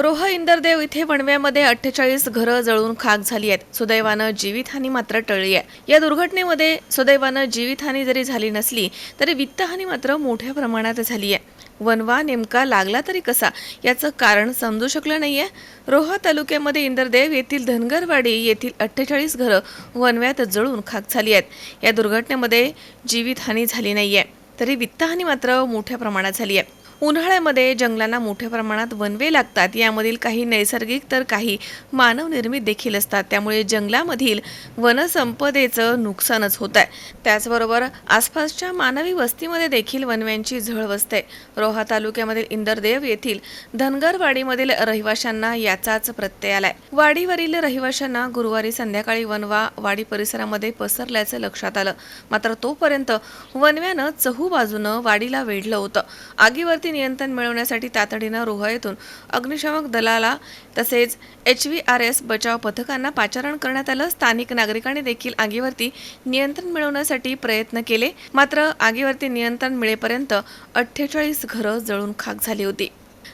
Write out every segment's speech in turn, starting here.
रोह इंदरदेव इथे वणव्यामध्ये अठ्ठेचाळीस घरं जळून खाक झाली आहेत. सुदैवानं जीवितहानी मात्र टळली आहे. या दुर्घटनेमध्ये सुदैवानं जीवितहानी जरी झाली नसली तरी वित्तहानी मात्र मोठ्या प्रमाणात झाली आहे. वनवा नेमका लागला तरी कसा याचं कारण समजू शकलं नाहीये. रोहा तालुक्यामध्ये इंदरदेव येथील धनगरवाडी येथील अठ्ठेचाळीस घरं वनव्यात जळून खाक झाली आहेत. या दुर्घटनेमध्ये जीवितहानी झाली नाहीये तरी वित्तहानी मात्र मोठ्या प्रमाणात झाली आहे. उन्हाळ्यामध्ये जंगलांना मोठ्या प्रमाणात वनवे लागतात. यामधील काही नैसर्गिक तर काही मानवनिर्मित देखील असतात. त्यामुळे जंगलामधील वनसंपदेचं नुकसानच होत आहे. त्याचबरोबर आसपासच्या मानवी वस्तीमध्ये देखील वनव्यांची झळ बसते रोहा तालुक्यामधील इंदरदेव येथील धनगरवाडीमधील रहिवाशांना याचाच प्रत्यय आलाय. वाडीवरील रहिवाशांना गुरुवारी संध्याकाळी वनवा वाडी परिसरामध्ये पसरल्याचं लक्षात आलं. मात्र तोपर्यंत वनव्यानं चहू बाजूनं वाडीला वेढलं होतं. आगीवरती नियंत्रण मिळवण्यासाठी तातडीनं रोहा येथून अग्निशामक दलाला तसेच एच व्ही आर एस बचाव पथकांना पाचारण करण्यात आलं. स्थानिक नागरिकांनी देखील आगीवरती नियंत्रण मिळवण्यासाठी प्रयत्न केले. मात्र आगीवरती नियंत्रण मिळेपर्यंत अठ्ठेचाळीस घरं जळून खाक झाली होती.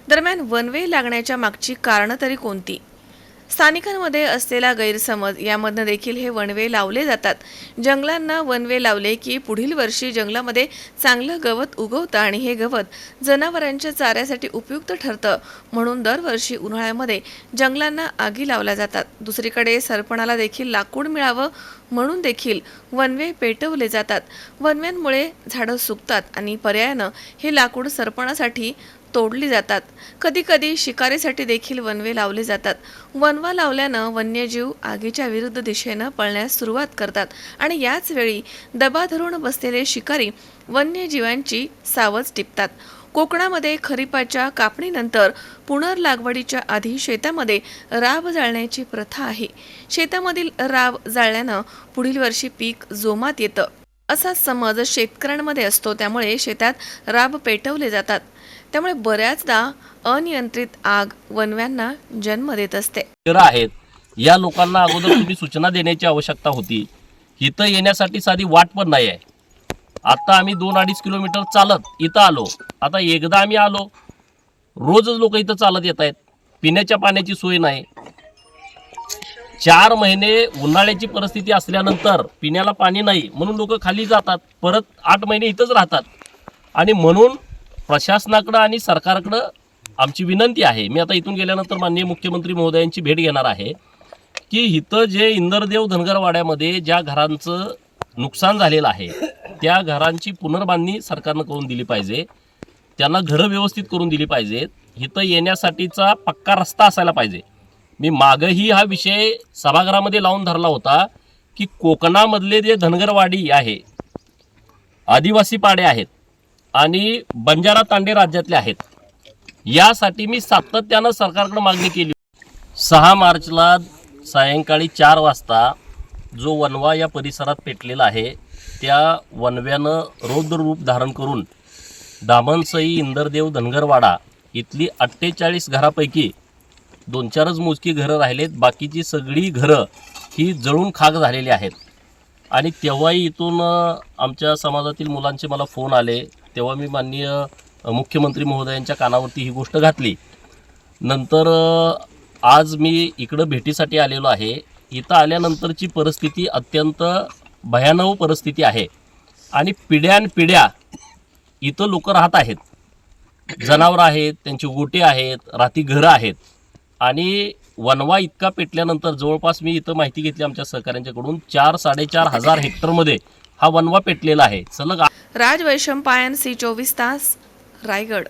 दरम्यान वनवे लागण्याच्या मागची कारणं तरी कोणती? स्थानिकांमध्ये असलेला गैरसमज यामधनं देखील हे वनवे लावले जातात. जंगलांना वनवे लावले की पुढील वर्षी जंगलामध्ये चांगलं गवत उगवतं आणि हे गवत जनावरांच्या चाऱ्यासाठी उपयुक्त ठरतं. म्हणून दरवर्षी उन्हाळ्यामध्ये जंगलांना आगी लावल्या जातात. दुसरीकडे सरपणाला देखील लाकूड मिळावं म्हणून देखील वनवे पेटवले जातात. वनव्यांमुळे झाडं सुकतात आणि पर्यायानं हे लाकूड सरपणासाठी तोडली जातात. कधीकधी शिकारीसाठी देखील वनवे लावले जातात. वनवा लावल्यानं वन्यजीव आगीच्या विरुद्ध दिशेनं पळण्यास सुरुवात करतात आणि याच वेळी दबा धरून बसलेले शिकारी वन्यजीवांची सावज टिपतात. कोकणामध्ये खरीपाच्या कापणीनंतर पुनर्लागवडीच्या आधी शेतामध्ये राब जाळण्याची प्रथा आहे. शेतामधील राब जाळल्यानं पुढील वर्षी पीक जोमात येतं. असा समज शेतकऱ्यांमध्ये असतो त्यामुळे शेतात राब पेटवले जातात. त्यामुळे बऱ्याचदा अनियंत्रित आग वनव्यांना जन्म देत असते. आहेत या लोकांना अगोदर तुम्ही सूचना देण्याची आवश्यकता होती. इथं येण्यासाठी साधी वाट पण नाही आहे. आता आम्ही दोन अडीच किलोमीटर चालत इथं आलो. आता एकदा आम्ही आलो रोजच लोक इथं चालत येत आहेत. पिण्याच्या पाण्याची सोय नाही. चार महिने उन्हाळ्याची परिस्थिती असल्यानंतर पिण्याला पाणी नाही म्हणून लोक खाली जातात. परत आठ महिने इथंच राहतात. आणि म्हणून प्रशासनाकडं आणि सरकारकडं आमची विनंती आहे. मी आता इथून गेल्यानंतर माननीय मुख्यमंत्री महोदयांची भेट घेणार आहे की इथं जे इंदरदेव धनगरवाड्यामध्ये ज्या घरांचं नुकसान झालेलं आहे त्या घरांची पुनर्बांधणी सरकारनं करून दिली पाहिजे. त्यांना घरं व्यवस्थित करून दिली पाहिजेत इथं येण्यासाठीचा पक्का रस्ता असायला पाहिजे. मी मागंही हा विषय सभागृहामध्ये लावून धरला होता की कोकणामधले जे धनगरवाडी आहे आदिवासी पाडे आहेत आणि बंजारा तांडे राज्यातले आहेत. यासाठी मी सातत्यानं सरकारकडे मागणी केली. सहा मार्चला सायंकाळी चार वाजता जो वनवा या परिसरात पेटलेला आहे त्या वनव्यानं रौद्र रूप धारण करून दामनसई इंदरदेव धनगरवाडा इथली अठ्ठेचाळीस घरापैकी दोन चारच मोजकी घरं राहिलेत. बाकीची सगळी घरं ही जळून खाक झालेली आहेत. आणि तेव्हाही इथून आमच्या समाजातील मुलांचे मला फोन आले. तेव्हा मी माननीय मुख्यमंत्री महोदयांच्या कानावरती ही गोष्ट घातली. नंतर आज मी इकडं भेटीसाठी आलेलो आहे. इथं आल्यानंतरची परिस्थिती अत्यंत भयानव परिस्थिती आहे. आणि पिढ्यानपिढ्या इथं लोक राहत आहेत. जनावरं आहेत त्यांची गोटे आहेत राती घरं आहेत. आणि वनवा इतका पेटल्यानंतर जवळपास मी इथं माहिती घेतली आमच्या सहकाऱ्यांच्याकडून चार साडेचार हजार हेक्टरमध्ये हा वनवा पेटलेला आहे. सलग राज वैशंपायन सी चोवीस तास रायगड.